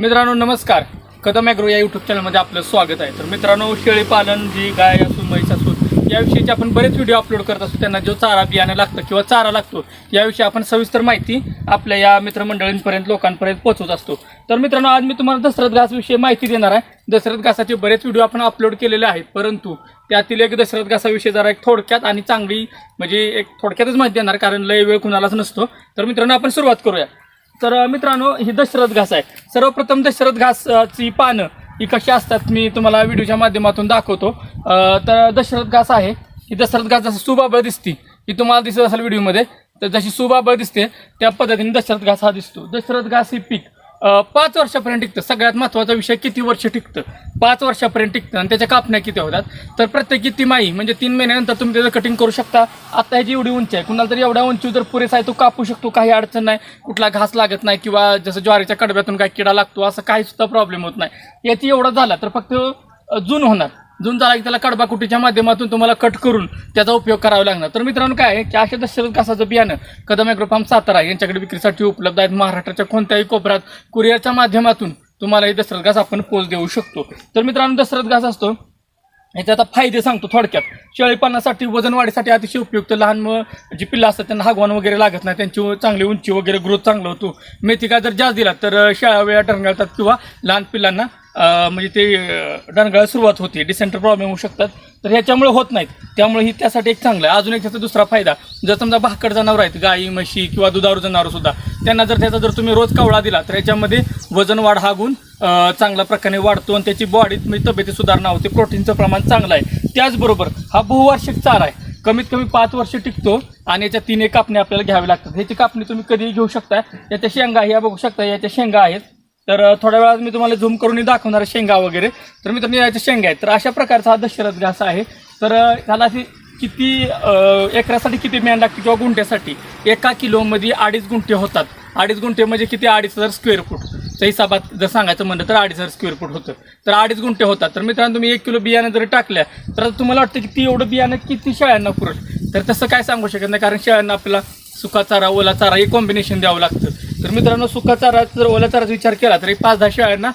मित्रांनो नमस्कार. कदम ॲग्रो या यूट्यूब चॅनलमध्ये आपलं स्वागत आहे. तर मित्रांनो शेळीपालन जी गाय असो म्हैस असो याविषयीचे आपण बरेच व्हिडिओ अपलोड करत असतो. त्यांना जो चारा बियाणं लागतं किंवा चारा लागतो याविषयी आपण सविस्तर माहिती आपल्या या मित्रमंडळींपर्यंत लोकांपर्यंत पोहोचवत असतो. तर मित्रांनो आज मी तुम्हाला दशरथ घासविषयी माहिती देणार आहे. दशरथ घासाचे बरेच व्हिडिओ आपण अपलोड केलेले आहेत परंतु त्यातील एक दशरथ घासाविषयी जरा एक थोडक्यात आणि चांगली म्हणजे एक थोडक्यातच माहिती देणार कारण लय वेळ कुणालाच नसतो. तर मित्रांनो आपण सुरुवात करूया. तर मित्रांनो ही दशरथ घास आहे. सर्वप्रथम दशरथ घासची पानं ही कशी असतात मी तुम्हाला व्हिडिओच्या माध्यमातून दाखवतो. तर दशरथ घास आहे. ही दशरथ घास जसं सुबाबळ दिसती ही तुम्हाला दिसत असेल व्हिडिओमध्ये तर जशी सुबाबळ दिसते त्या पद्धतीने दशरथ घास हा दिसतो. दशरथ घास ही पीक. पाच वर्षापर्यंत टिकतं. सगळ्यात महत्त्वाचा विषय किती वर्ष टिकतं? पाच वर्षापर्यंत टिकतं. आणि त्याच्या कापण्या किती होतात? तर प्रत्येकी तिमाही म्हणजे तीन महिन्यानंतर तुम्ही त्याचं कटिंग करू शकता. आता ह्याची एवढी उंची आहे. कुणाला तरी एवढ्या उंची जर पुरेसा आहे तो कापू शकतो. काही अडचण नाही. कुठला घास लागत नाही किंवा जसं ज्वारीच्या कडब्यातून काही किडा लागतो असं काही सुद्धा प्रॉब्लेम होत नाही. याची एवढा झाला तर फक्त जून होणार. जून झाला की त्याला कडबाकुटीच्या माध्यमातून तुम्हाला कट करून त्याचा उपयोग करावा लागणार. तर मित्रांनो काय आहे की अशा दशरथ घासाचं बियाणं कदम ॲग्रोफार्म सातारा यांच्याकडे विक्रीसाठी उपलब्ध आहेत. महाराष्ट्राच्या कोणत्याही कोपऱ्यात कुरिअरच्या माध्यमातून तुम्हाला हे दशरथ घास आपण पोच देऊ शकतो. तर मित्रांनो दशरथ घास असतो. याचे आता फायदे सांगतो थोडक्यात. शेळीपालनासाठी वजन वाढीसाठी अतिशय उपयुक्त लहान म जी पिल्लं असतात त्यांना हागवान वगैरे लागत नाही. त्यांची चांगली उंची वगैरे ग्रोथ चांगलं होतो. मेथी जर जास्त दिला तर अ, शेळ्या वेळा टरंगळतात किंवा लहान पिल्लांना म्हणजे ते डरंगाळा सुरुवात होते. डिसेंटर प्रॉब्लेम होऊ शकतात. तर ह्याच्यामुळे होत नाहीत. त्यामुळे ही त्यासाठी एक चांगलं आहे. अजून एक त्याचा दुसरा फायदा जर समजा भाकड जनावर आहेत गाई म्हशी किंवा दुधारू जनावरसुद्धा त्यांना जर त्याचा जर तुम्ही रोज कावळा दिला तर याच्यामध्ये वजन वाढ हा गुण चांगल्या प्रकारे वाढतो आणि त्याची बॉडीत म्हणजे तब्येतीत सुधारणा होते. प्रोटीनचं प्रमाण चांगलं आहे. त्याचबरोबर हा बहुवार्षिक चारा आहे. कमीत कमी पाच वर्ष टिकतो आणि याच्या तीन एक कापणी आपल्याला घ्यावी लागतात. ह्याची कापणी तुम्ही कधीही घेऊ शकता. याच्या शेंगा ह्या बघू शकता याच्या शेंगा आहेत. तर थोड्या वेळात मी तुम्हाला झूम करून दाखवणार शेंगा वगैरे. तर मी याच्या शेंगा आहेत तर अशा प्रकारचा हा दशरथ घास आहे. तर अ, ह्याला अशी किती एकरासाठी किती मेन लागते किंवा गुंठ्यासाठी? एका किलोमध्ये अडीच गुंठे होतात. अडीच गुंठे म्हणजे किती? अडीच हजार स्क्वेअर फूटच्या हिसाबात जर सांगायचं म्हणलं तर अडीच हजार स्क्वेअर फूट होतं. तर अडीच गुंठे होतात. तर मित्रांनो तुम्ही एक किलो बियाणं जरी टाकल्या तर तुम्हाला वाटतं की ती एवढं बियाणं किती शेळ्यांना पुरेल? तर तसं काय सांगू शकत नाही कारण शेळ्यांना आपल्याला सुका चारा ओला चारा हे कॉम्बिनेशन द्यावं लागतं. तर मित्रांनो सुका चारा जर ओला चाराचा विचार केला तर एक पाच दहा शेळ्यांना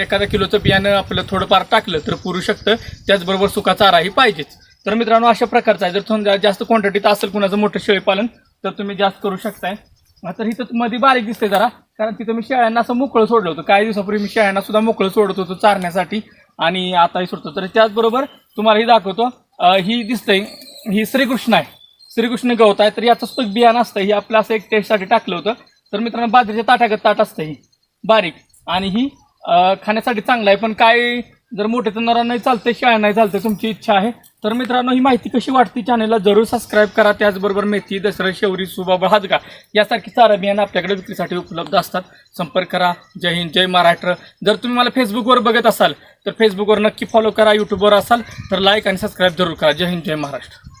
एखादा किलोचं बियाणं आपलं थोडंफार टाकलं तर पुरू शकतं. त्याचबरोबर सुका चाराही पाहिजेच. तर मित्रांनो अशा प्रकारचा आहे. जर तुम्हाला जास्त क्वांटिटीत असेल कुणाचं मोठं शेळीपालन तर तुम्ही जास्त करू शकताय. तर इथं मध्ये बारीक दिसते जरा कारण तिथं मी शेळ्यांना असं मोकळं सोडलं होतं. काही दिवसापूर्वी मी शेळ्यांना सुद्धा मोकळं सोडत होतो चारण्यासाठी. आणि आताही सोडतो. तर त्याचबरोबर तुम्हाला ही दाखवतो. ही दिसतंय ही श्रीकृष्ण आहे. श्रीकृष्ण गवत आहे तर याचं सुद्धा बियाणं असतं. हे आपलं असं एक टेस्टसाठी टाकलं होतं. तर मित्रांनो बाजरीच्या ताटागत ताट असतं ही. बारीक. आणि ही खाण्यासाठी चांगलं आहे. पण काय जर मोठे तर नाही चालते शाळा नाही चालते तुमची इच्छा आहे. तर मित्रांनो ही माहिती कशी वाटते चॅनलला जरूर सबस्क्राईब करा. त्याचबरोबर मेथी दसरा शेवरी सुबाबा हादगा यासारखी चारा बियाणं आपल्याकडे विक्रीसाठी उपलब्ध असतात. संपर्क करा. जय हिंद जय महाराष्ट्र. जर तुम्ही मला फेसबुकवर बघत असाल तर फेसबुकवर नक्की फॉलो करा यूट्यूबवर असाल तर लाईक आणि सबस्क्राईब जरूर करा. जय हिंद जय महाराष्ट्र.